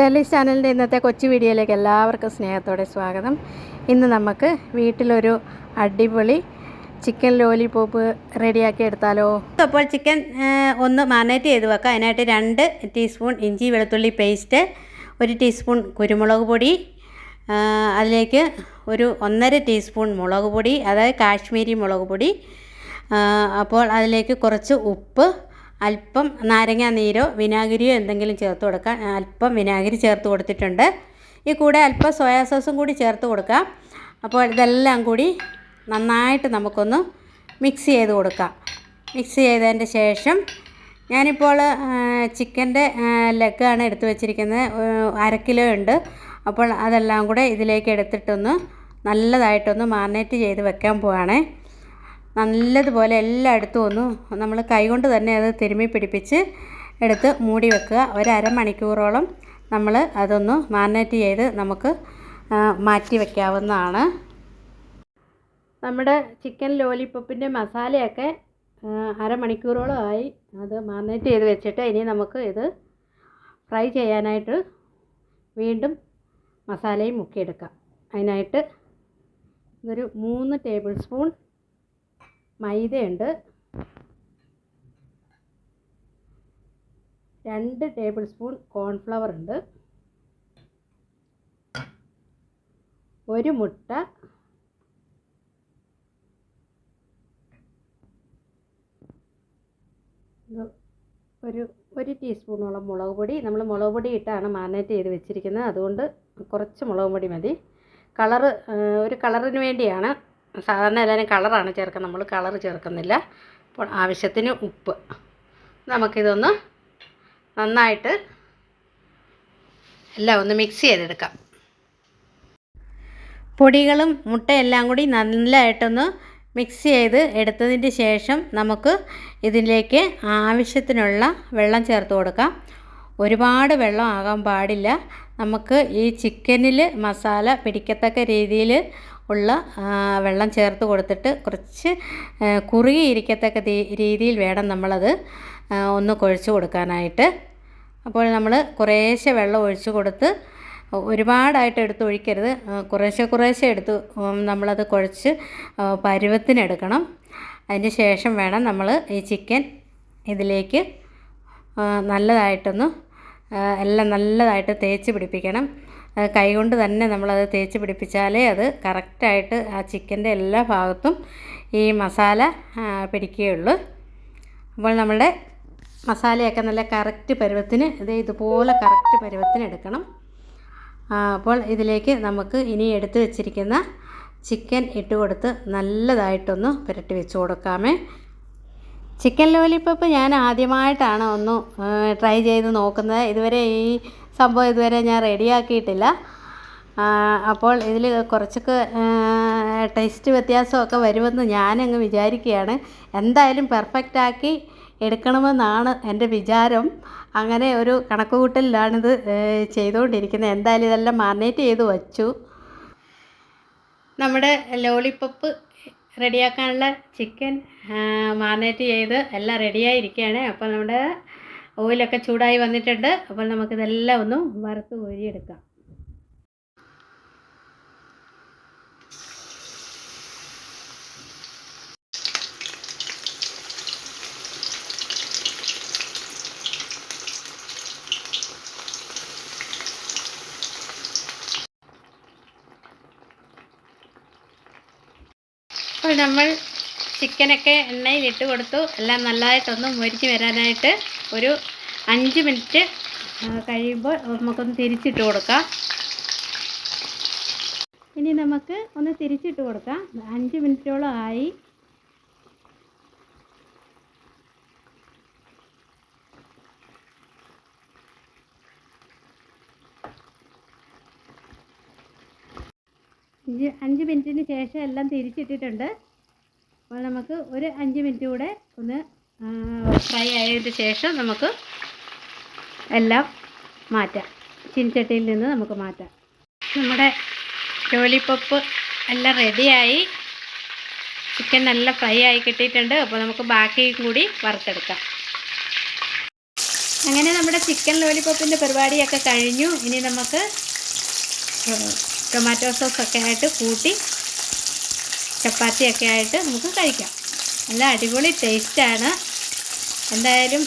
Shirley's ചാനലിന്റെ ഇന്നത്തെ കൊച്ചു വീഡിയോയിലേക്ക് എല്ലാവർക്കും സ്നേഹത്തോടെ സ്വാഗതം. ഇന്ന് നമുക്ക് വീട്ടിലൊരു അടിപൊളി ചിക്കൻ ലോലിപോപ്പ് റെഡിയാക്കി എടുത്താലോ? അപ്പോൾ ചിക്കൻ ഒന്ന് മാനേറ്റ് ചെയ്ത് വെക്കാം. അതിനായിട്ട് രണ്ട് ടീസ്പൂൺ ഇഞ്ചി വെളുത്തുള്ളി പേസ്റ്റ് ഒരു ടീസ്പൂൺ കുരുമുളക് പൊടി അതിലേക്ക് ഒരു ഒന്നര ടീസ്പൂൺ മുളക് പൊടി അതായത് കാശ്മീരി മുളക് പൊടി അപ്പോൾ അതിലേക്ക് കുറച്ച് ഉപ്പ് അല്പം നാരങ്ങാ നീരോ വിനാഗിരിയോ എന്തെങ്കിലും ചേർത്ത് കൊടുക്കാം. അല്പം വിനാഗിരി ചേർത്ത് കൊടുത്തിട്ടുണ്ട്. ഈ കൂടെ അല്പം സോയാ സോസും കൂടി ചേർത്ത് കൊടുക്കാം. അപ്പോൾ ഇതെല്ലാം കൂടി നന്നായിട്ട് നമുക്കൊന്ന് മിക്സ് ചെയ്ത് കൊടുക്കാം. മിക്സ് ചെയ്തതിന്റെ ശേഷം ഞാനിപ്പോൾ ചിക്കന്റെ ലെഗാണ് എടുത്തു വച്ചിരിക്കുന്നത്. അര കിലോ ഉണ്ട്. അപ്പോൾ അതെല്ലാം കൂടെ ഇതിലേക്ക് എടുത്തിട്ടൊന്ന് നല്ലതായിട്ടൊന്ന് മാറിനേറ്റ് ചെയ്ത് വെക്കാൻ പോവാണേ. നല്ലതുപോലെ എല്ലായിടത്തും ഒന്ന് നമ്മൾ കൈകൊണ്ട് തന്നെ അത് തിരുമ്മി പിടിപ്പിച്ച് എടുത്ത് മൂടി വെക്കുക. ഒരു അരമണിക്കൂറോളം നമ്മൾ അതൊന്ന് മാരിനേറ്റ് ചെയ്ത് നമുക്ക് മാറ്റി വയ്ക്കാവുന്നതാണ് നമ്മുടെ ചിക്കൻ ലോലിപോപ്പിന്റെ മസാലയൊക്കെ അരമണിക്കൂറോളം അരമണിക്കൂറോളമായി അത് മാറിനേറ്റ് ചെയ്ത് വെച്ചിട്ട് ഇനി നമുക്ക് ഇത് ഫ്രൈ ചെയ്യാനായിട്ട് വീണ്ടും മസാലയും മുക്കിയെടുക്കാം. അതിനായിട്ട് ഇതൊരു മൂന്ന് ടേബിൾ സ്പൂൺ മൈദയുണ്ട്. രണ്ട് ടേബിൾ സ്പൂൺ കോൺഫ്ലവർ ഉണ്ട്. ഒരു മുട്ട. ഒരു ഒരു ടീസ്പൂണോളം മുളക് പൊടി. നമ്മൾ മുളക് പൊടി ഇട്ടാണ് മാരിനേറ്റ് ചെയ്ത് വെച്ചിരിക്കുന്നത്. അതുകൊണ്ട് കുറച്ച് മുളക് പൊടി മതി. കളറ് ഒരു കളറിന് വേണ്ടിയാണ് സാധാരണ എല്ലാവരും കളറാണ് ചേർക്കുന്നത്. നമ്മൾ കളർ ചേർക്കുന്നില്ല. അപ്പോൾ ആവശ്യത്തിന് ഉപ്പ്. നമുക്കിതൊന്ന് നന്നായിട്ട് എല്ലാം ഒന്ന് മിക്സ് ചെയ്തെടുക്കാം. പൊടികളും മുട്ടയെല്ലാം കൂടി നല്ലതായിട്ടൊന്ന് മിക്സ് ചെയ്ത് എടുത്തതിന് ശേഷം നമുക്ക് ഇതിലേക്ക് ആവശ്യത്തിനുള്ള വെള്ളം ചേർത്ത് കൊടുക്കാം. ഒരുപാട് വെള്ളം ആകാൻ പാടില്ല. നമുക്ക് ഈ ചിക്കനിൽ മസാല പിടിക്കത്തക്ക രീതിയിൽ ഉള്ള വെള്ളം ചേർത്ത് കൊടുത്തിട്ട് കുറച്ച് കുറുകിയിരിക്കത്തക്ക രീതിയിൽ വേണം നമ്മളത് ഒന്ന് കുഴച്ച് കൊടുക്കാനായിട്ട്. അപ്പോൾ നമ്മൾ കുറേശ്ശെ വെള്ളം ഒഴിച്ച് കൊടുത്ത് ഒരുപാടായിട്ട് എടുത്ത് ഒഴിക്കരുത്. കുറേശ്ശെ കുറേശ്ശെ എടുത്ത് നമ്മളത് കുഴച്ച് പരുവത്തിനെടുക്കണം അതിന് ശേഷം വേണം നമ്മൾ ഈ ചിക്കൻ ഇതിലേക്ക് നല്ലതായിട്ടൊന്ന് എല്ലാം നല്ലതായിട്ട് തേച്ച് പിടിപ്പിക്കണം. കൈകൊണ്ട് തന്നെ നമ്മളത് തേച്ച് പിടിപ്പിച്ചാലേ അത് കറക്റ്റായിട്ട് ആ ചിക്കന്റെ എല്ലാ ഭാഗത്തും ഈ മസാല പിടിക്കുകയുള്ളൂ. അപ്പോൾ നമ്മുടെ മസാലയൊക്കെ നല്ല കറക്റ്റ് പരുവത്തിന് ഇത് ഇതുപോലെ കറക്റ്റ് പരുവത്തിന് എടുക്കണം. അപ്പോൾ ഇതിലേക്ക് നമുക്ക് ഇനി എടുത്തു വെച്ചിരിക്കുന്ന ചിക്കൻ ഇട്ട് കൊടുത്ത് നല്ലതായിട്ടൊന്ന് പുരട്ടി വെച്ച് കൊടുക്കാമേ. ചിക്കൻ ലോലിപ്പപ്പ് ഞാൻ ആദ്യമായിട്ടാണ് ഒന്ന് ട്രൈ ചെയ്ത് നോക്കുന്നത്. ഇതുവരെ ഈ സംഭവം ഇതുവരെ ഞാൻ റെഡിയാക്കിയിട്ടില്ല. അപ്പോൾ ഇതിൽ കുറച്ചൊക്കെ ടേസ്റ്റ് വ്യത്യാസമൊക്കെ വരുമെന്ന് ഞാനങ്ങ് വിചാരിക്കുകയാണ്. എന്തായാലും പെർഫെക്റ്റ് ആക്കി എടുക്കണമെന്നാണ് എന്റെ വിചാരം. അങ്ങനെ ഒരു കണക്കുകൂട്ടലിലാണിത് ചെയ്തുകൊണ്ടിരിക്കുന്നത്. എന്തായാലും ഇതെല്ലാം മാറിനേറ്റ് ചെയ്ത് വച്ചു. നമ്മുടെ ലോളിപ്പപ്പ് റെഡിയാക്കാനുള്ള ചിക്കൻ മാറിനേറ്റ് ചെയ്ത് എല്ലാം റെഡിയായിരിക്കുകയാണ് അപ്പോൾ നമ്മുടെ ഓയിലൊക്കെ ചൂടായി വന്നിട്ടുണ്ട്. അപ്പോൾ നമുക്കിതെല്ലാം ഒന്ന് വറുത്ത് കോരിയെടുക്കാം. അപ്പോൾ നമ്മൾ ചിക്കനൊക്കെ എണ്ണയിൽ ഇട്ട് കൊടുത്തു. എല്ലാം നല്ലതായിട്ടൊന്ന് മൊരിഞ്ഞ് വരാനായിട്ട് ഒരു അഞ്ച് മിനിറ്റ് കഴിയുമ്പോൾ നമുക്കൊന്ന് തിരിച്ചിട്ട് കൊടുക്കാം. ഇനി നമുക്ക് ഒന്ന് തിരിച്ചിട്ട് കൊടുക്കാം. അഞ്ച് മിനിറ്റോളം ആയി. അഞ്ച് അഞ്ച് മിനിറ്റിന് ശേഷം എല്ലാം തിരിച്ചിട്ടിട്ടുണ്ട്. അപ്പോൾ നമുക്ക് ഒരു അഞ്ച് മിനിറ്റ് കൂടെ ഒന്ന് ഫ്രൈ ആയതിന് ശേഷം നമുക്ക് എല്ലാം മാറ്റാം. ചീനിച്ചട്ടിയിൽ നിന്ന് നമുക്ക് മാറ്റാം. നമ്മുടെ ലോലിപ്പപ്പ് എല്ലാം റെഡിയായി ചിക്കൻ നല്ല ഫ്രൈ ആയി കിട്ടിയിട്ടുണ്ട്. അപ്പോൾ നമുക്ക് ബാക്കിയും കൂടി വറുത്തെടുക്കാം. അങ്ങനെ നമ്മുടെ ചിക്കൻ ലോലിപ്പപ്പിന്റെ പരിപാടിയൊക്കെ കഴിഞ്ഞു. ഇനി നമുക്ക് ടൊമാറ്റോ സോസൊക്കെ ആയിട്ട് കൂട്ടി ചപ്പാത്തിയൊക്കെ ആയിട്ട് നമുക്ക് കഴിക്കാം. നല്ല അടിപൊളി ടേസ്റ്റാണ് എന്തായാലും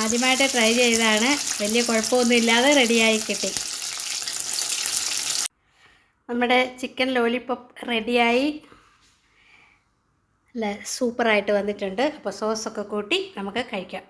ആദ്യമായിട്ട് ട്രൈ ചെയ്താണ് വലിയ കുഴപ്പമൊന്നും ഇല്ലാതെ റെഡിയായി കിട്ടി. നമ്മുടെ ചിക്കൻ ലോലിപ്പോപ്പ് റെഡിയായി അല്ല സൂപ്പറായിട്ട് വന്നിട്ടുണ്ട്. അപ്പോൾ സോസൊക്കെ കൂട്ടി നമുക്ക് കഴിക്കാം.